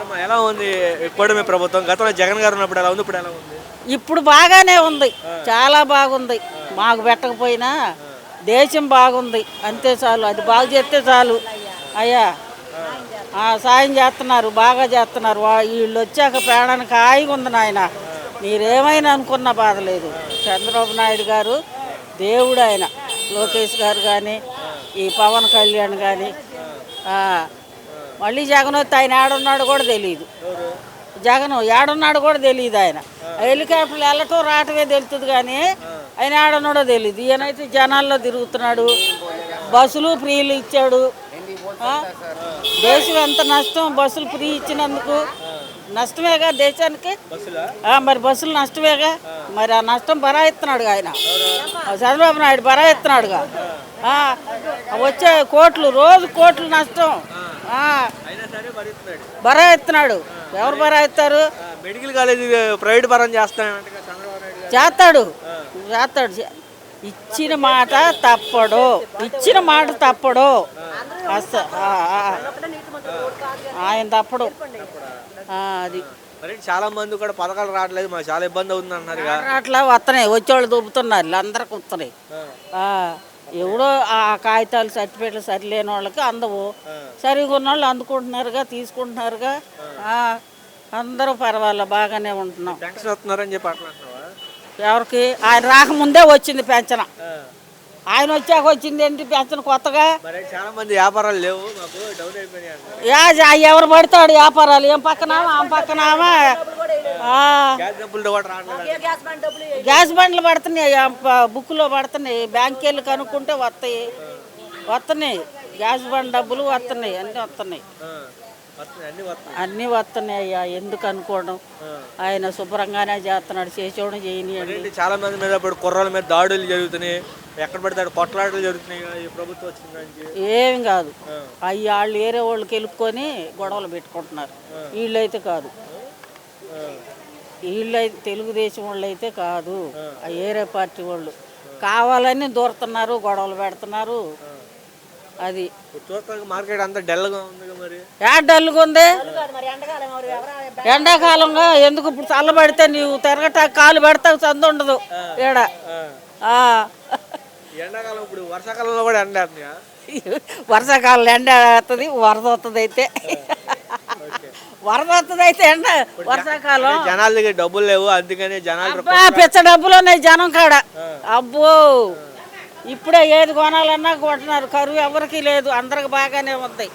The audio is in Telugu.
ఎలా ఉంది కూటమి ప్రభుత్వం? గతంలో జగన్ గారు ఉన్నప్పుడు ఎలా ఉంది? ఇప్పుడు ఎలా ఉంది? ఇప్పుడు బాగానే ఉంది. చాలా బాగుంది. మాకు పెట్టకపోయినా దేశం బాగుంది. అంతే చాలు. అది బాగు చేస్తే చాలు. అయ్యా. సాయం చేస్తున్నారు. బాగా చేస్తున్నారు. వీళ్ళు వచ్చాక పేడానికి హాయిగా ఉంది నాయన. మీరేమైనా అనుకున్న బాధ లేదు. చంద్రబాబు నాయుడు గారు దేవుడు ఆయన. లోకేష్ గారు కానీ ఈ పవన్ కళ్యాణ్ కానీ మళ్ళీ జగన్ వస్తే ఆయన ఏడున్నాడు కూడా తెలియదు జగన్ ఏడున్నాడు కూడా తెలియదు ఆయన. హెలికాప్టర్లు వెళ్ళటం రావటమే తెలుస్తుంది కానీ ఆయన ఏడున్నాడో తెలియదు ఈయనైతే జనాల్లో తిరుగుతున్నాడు. బస్సులు ఫ్రీలు ఇచ్చాడు? దేశం ఎంత నష్టం బస్సులు ఫ్రీ ఇచ్చినందుకు నష్టమేగా దేశానికి? మరి బస్సులు నష్టమేగా? మరి ఆ నష్టం భరాయిస్తున్నాడు ఆయన. ఆ చంద్రబాబు నాయుడు భరాయిస్తున్నాడుగా ఆ, వచ్చే కోట్లు రోజు కోట్లు నష్టం. భరిస్తున్నాడు. భరాయిస్తున్నాడు ఎవరు భరాయిస్తారు ఆ, మెడికల్ కాలేజ్ ప్రైవేట్ పరం గారు. చేస్తాడు. చేస్తాడు. ఇచ్చిన మాట తప్పడు. ఇచ్చిన మాట తప్పడు. ఆయన తప్పడు. అది. చాలా మంది కూడా పథకాలు రావట్లేదు. మాకు చాలా ఇబ్బంది అవుతుంది అన్నారు అట్లా వస్తున్నాయి. వచ్చేవాళ్ళు దొబ్బుతున్నారు. అందరికి వస్తున్నాయి. ఎవడో ఆ కాగితాలు సర్టిఫికేట్లు సరిలేని వాళ్ళకి అందవు. సరిగా ఉన్న వాళ్ళు అందుకుంటున్నారుగా తీసుకుంటున్నారుగా. ఆ, అందరూ పర్వాలేదు బాగానే ఉంటున్నాం. పెన్షన్ వస్తున్నారని చెప్పి అట్లా అంటున్నావా ఎవరికి? ఆయన రాకముందే వచ్చింది పెంచన ఆయన వచ్చాక వచ్చింది ఏంటి పెంచన కొత్తగా? చాలా మంది వ్యాపారాలు లేవు ఎవరు పడతాడు వ్యాపారాలు. ఏం పక్కనామా? ఆ పక్కనామా? ఆ, గ్యాస్ బండ్లు పడుతున్నాయి బుక్లో పడుతున్నాయి. బ్యాంక్ వెళ్ళి కనుక్కుంటే వస్తాయి. వస్తున్నాయి. గ్యాస్ బండ్ డబ్బులు వస్తున్నాయి అన్నీ వస్తున్నాయి. అన్ని వస్తున్నాయి. అయ్యా ఎందుకు అనుకోవడం? ఆయన శుభ్రంగానే చేస్తున్నాడు చేసేవాడు ఏంటి? చాలా మంది మీద ఇప్పుడు కుర్రాల మీద దాడులు జరుగుతున్నాయి. ఎక్కడ పడితే అక్కడ కొట్లాటలు జరుగుతున్నాయి ఈ ప్రభుత్వం వచ్చిందని ఏం కాదు. అవి వాళ్ళు వేరే వాళ్ళు కెలుక్కొని గొడవలు పెట్టుకుంటున్నారు. వీళ్ళైతే కాదు. వీళ్ళైతే తెలుగుదేశం వాళ్ళు అయితే కాదు. ఆ. వేరే పార్టీ వాళ్ళు. కావాలని దూరుతున్నారు గొడవలు పెడుతున్నారు. అది. మార్కెట్ అంతా డల్గా ఉంది మరి. యా డల్గా ఉంది? ఎండాకాలంగా ఎందుకు ఇప్పుడు చల్లబడితే నీవు తిరగటా కాలు పెడతావు చంద ఉండదు. ఈడ ఆ. ఎండాకాలం ఇప్పుడు వర్షాకాలంలో కూడా ఎండ వేస్తున్నాయా? వర్షాకాలం ఎండ వస్తుంది వరద వస్తుంది అయితే. వరద వస్తుంది అయితే ఎండ వర్షాకాలం. జనాల దగ్గర డబ్బులు లేవు అందుకని జనాలు పిచ్చ డబ్బులు ఉన్నాయి జనం కాడ. అబ్బో. ఇప్పుడే ఏది కొనాలన్నా కొంటున్నారు కరువు ఎవరికి లేదు అందరికి బాగానే ఉంది.